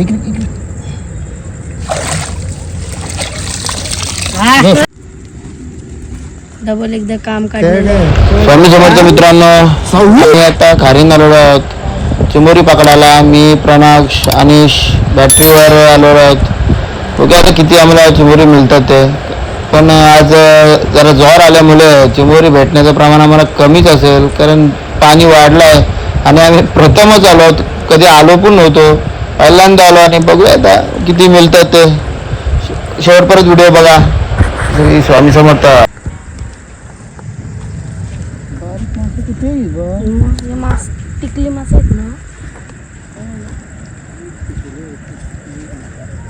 इकडे इकडे. डबल एकदा काम काढलेलं. स्वामी समर्थ मित्रांनो आम्ही आता खारीन आलेलो आहोत चिमोरी पकडायला मी प्रणाक्ष अनिश बॅटरीवर आलेलो आहोत. बघूया आता किती आम्हाला चिमोरी मिळतात ते. पण आज जरा जोर आल्यामुळे चिमोरी भेटण्याचं प्रमाण आम्हाला कमीच असेल कारण पाणी वाढलं आहे आणि आम्ही प्रथमच आलो आहोत. कधी आलो पण नव्हतो. पहिल्यांदा आलो आणि बघूया आता किती मिळतात ते शेवटपर्यंत व्हिडिओ बघा श्री स्वामी समर्थ? हे टिकली मास आहेत ना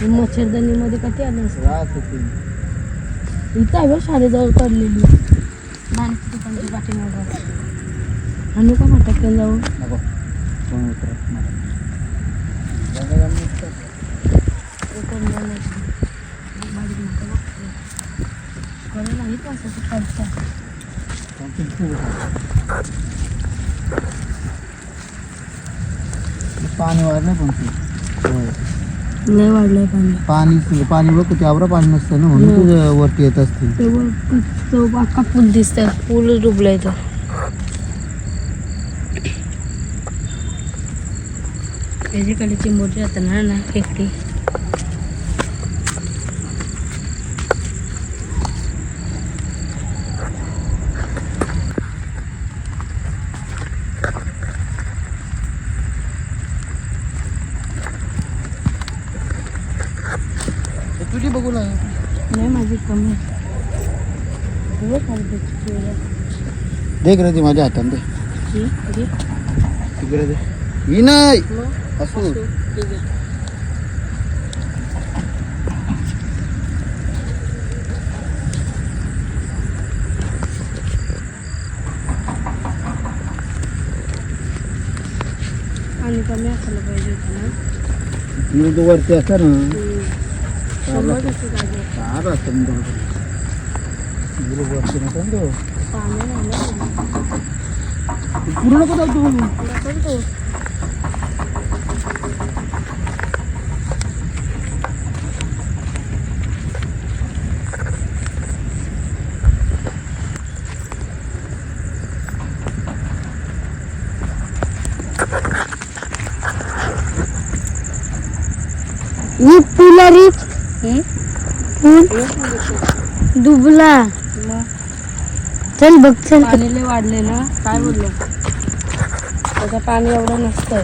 हे मच्छरदानीमध्ये कधी आले. इथं आहे शाळेजवळ दुकानची पाठीमागं आणू का जाऊ पाणी वाढलं पण ते. लय वाढलंय पाणी पाणी पाणी बघ त्यावर पाणी नसतं ना म्हणून तुझ्या वरती येत असतील तेव्हा तो अख्खा पूल दिसतोय पूल डुबलाय तो त्याच्याकडे चिंबोटी जाताना ना एकटी. तुझी बघू ना. नाही माझी कमी. देख रे ती माझ्या हातात दे. तिकडे दे. ही नाही मग असू ठीक आहे. आणि कमी असायला पाहिजे होतं ना मी तो वरती असतं ना हम्म. शंभर टक्के जागे. चार असतं मी तो इकडे वरती नका ना तो पाणी नाही ना पूर्ण नको जाऊ तू ही पुलारी। हम्म? पूल डुबला मग चल बघ चल. पाणी लय वाढले ना काय बोललो? त्याचं पाणी एवढं नसतं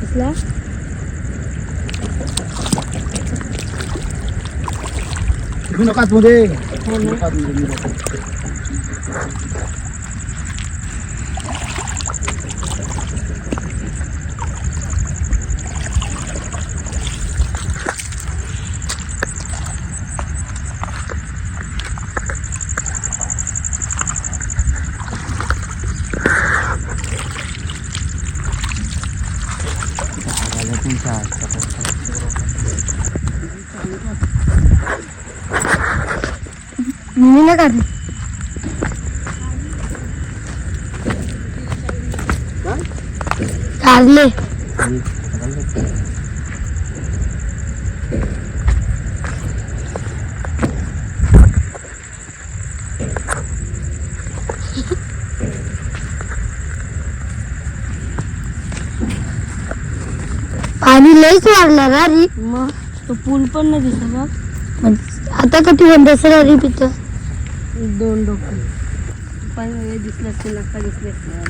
दिसला? तू नका मध्ये हो ना नका आतमध्ये, मी बघतो. आवाज पण चार. मी ना काढली काढले. पाणी लयच वाढलं ना रे मग तो पूल पण नाही दिसत बघ. आता कधी बंद असेल रे पित. दोन डोकं. पण दिसले असते नका दिसले पण.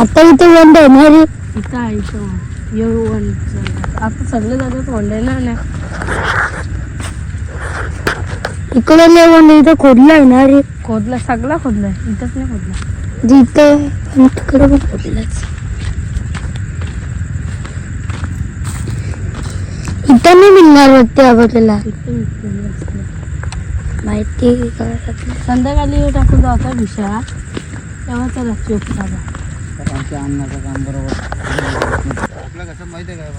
आता इथे बंद आहे ना रे? इथं आहे इथं. येऊ वन आता सगळे जातात वनडेला ना इकडे लेवून इथं खोदलं आहे ना रे? खोदला सगळा खोदलाय इथंच नाही खोदला. जिथं पण तिकडे पण खोदलंच. इथं नाही मिळणार वाटते आपल्याला. इथं इथं. माहिती आहे? संध्याकाळी टाकून जाता विषया तेव्हा त्याला चोप झाला आमच्या अन्नाचं काम बरोबर. आपलं कसं माहिती आहे काय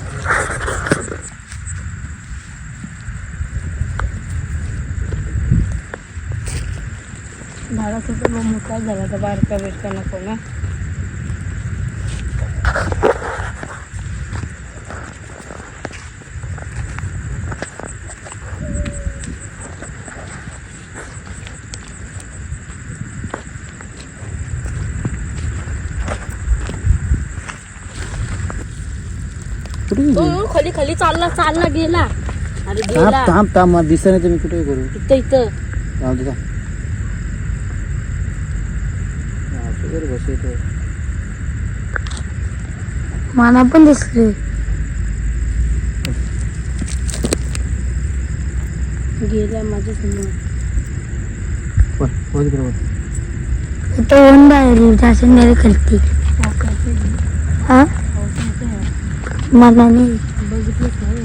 तर मग मोठा झाला तर बारका बिरका नको ना कुठे गेली? तो खाली चालला चालला गेला. अरे थांब गेला. थांब थांब मला दिसत नाही मी कुठे करू इथं इथं. थांब. मला पण दिसले. गेला माझ्यासमोर. तिकडे बाहेर हा? मला नाही बघितलं काय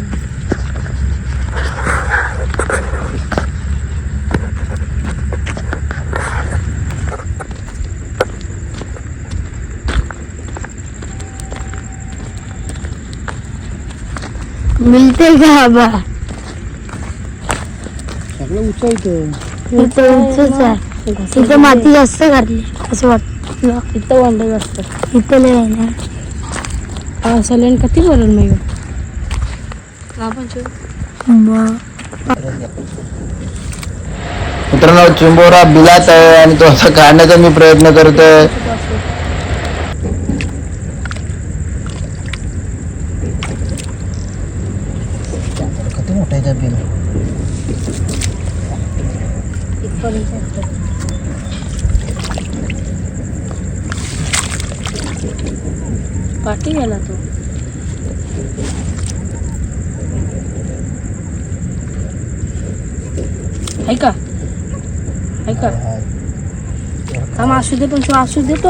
मिळते का बा सगळं उंच इथं. इथं उंचच आहे. तिथं माती जास्त घातली असं वाटलं इथं वंडे असतं इथं आहे ना. पावसाळ्याने किती नाही आपण मग मित्रांनो चिंबोरा बिलात आहे आणि तो आता काढण्याचा मी प्रयत्न करतोय. किती मोठं आहे त्या बिल इथपर्यंत असतं. पाठी गेला तो ऐका ऐका थांब असू दे पण तो असू दे तो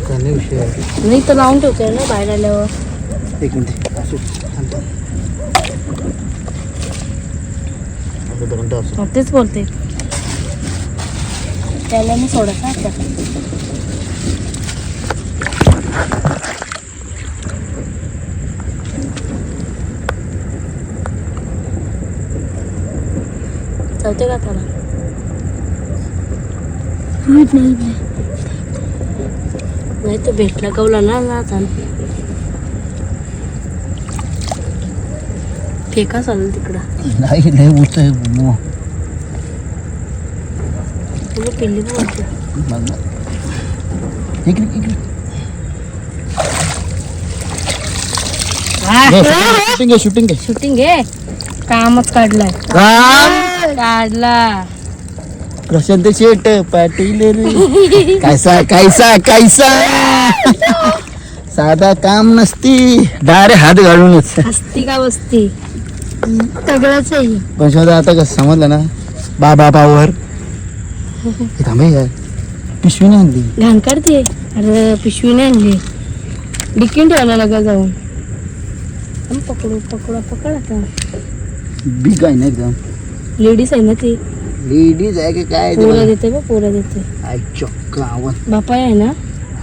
काय नाही विषय आहे. नाही तर लावून ठेवतोय ना बाहेर आल्यावर एक मिनिट असू मग तेच बोलते. त्याला मी सोडायचा आता. चालते का त्याला? नाही नाही. तर भेटला गवला ना ना आता फेका चालेल तिकडं. नाही लय उंच आहे मो. तुला पिल्ली बोलते बघ ना. इकडे इकडे. शूटिंग आहे शूटिंग आहे शूटिंग घे. कामच काढलाय. राम! काढला. प्रशांत शेट पाटील रे. कैसा कैसा कैसा? साधा काम नसती. डायरेक्ट हात घालूनच. हसती का बसती? सगळंच आहे. पण शोधा आता कसं समजलं ना? बाबा पावर. थांबे यार पिशवी नाही आणली. घाण काढते. अरे पिशवी नाही आणली. डिकीन ठेवला लगा जाऊन. हं, पकडू पकडा पकड आता. बिग आहे ना एकदम. लेडीज आहे ना ती. लेडीज आहे की काय पोरं देते बा पोरं देते. आय चक्क आवाज. बापा आहे ना?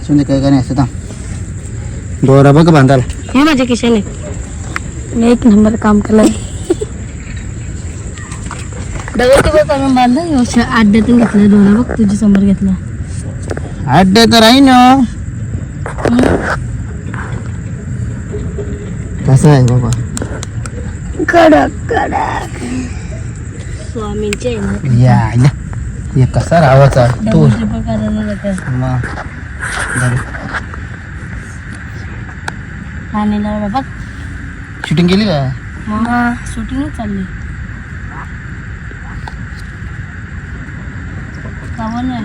असून दे काय काय नाही असं थांब. दोरा बघ बांधाला हे माझ्या किशाने मी एक नंबर काम केलं डबल टेबल करून बांधला व्यवस्थित अड्ड्यातून घेतला बघ तुझ्या समोर घेतला तर आहे ना कसं आहे बाबा? कडक कडक. स्वामींचे या या. हे कसा राहावाचा तो. शूटिंग केली का? मग शूटिंगच चालली कावन आहे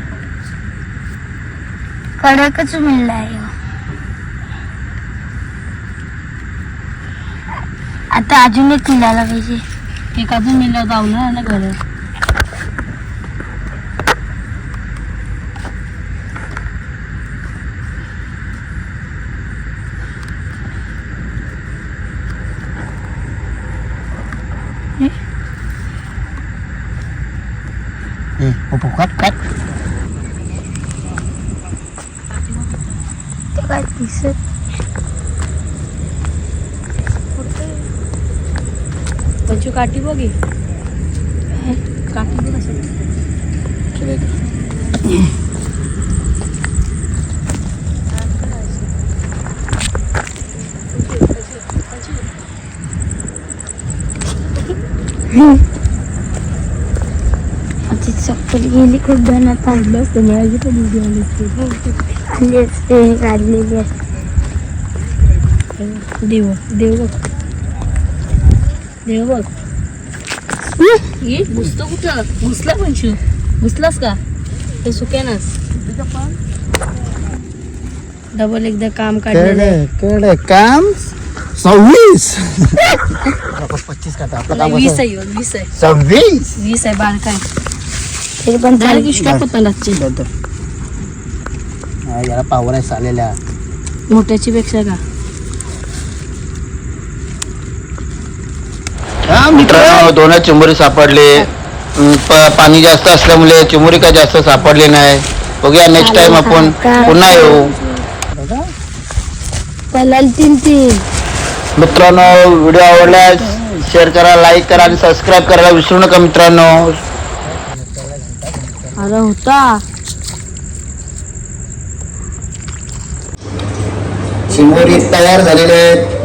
कडकच मिळला आहे आता अजून एक मिळायला पाहिजे. एक अजून मिळालं जाऊ ना घर ए पप्पू काट काट ते काय दिसत पंचू काठी बघी काठी बघ असं माझी गेली खूप जणात काढलं असतं मिळाली पण उभी आली असती. आणली असते काढलेली असते. देव देव बघ देव बघ ये घुसतो कुठं? घुसला पंचू घुसलास का? ते सुक्यानच डबल एकदा काम काढलेलं आहे. केडे केडे काम सव्वीस. पच्चीस काम वीस? आहे वीस आहे. सव्वीस. वीस आहे बारका आहे. तरी पण झालं की चालेल. स्टॉप होता लागची धर, धर. हा, याला पावर आहे चालेल्या मोठ्याची पेक्षा का? हा मित्र. मित्रांनो दोनच सापडले. अं, प- पाणी जास्त असल्यामुळे चिमुरी काय जास्त सापडली नाही. बघूया नेक्स्ट टाइम आपण पुन्हा येऊ. पलाल तीन तीन. मित्रांनो व्हिडिओ आवडल्यास शेअर करा लाईक करा आणि सबस्क्राईब करायला विसरू नका मित्रांनो. आला होता. चिमुरी तयार झालेले आहेत.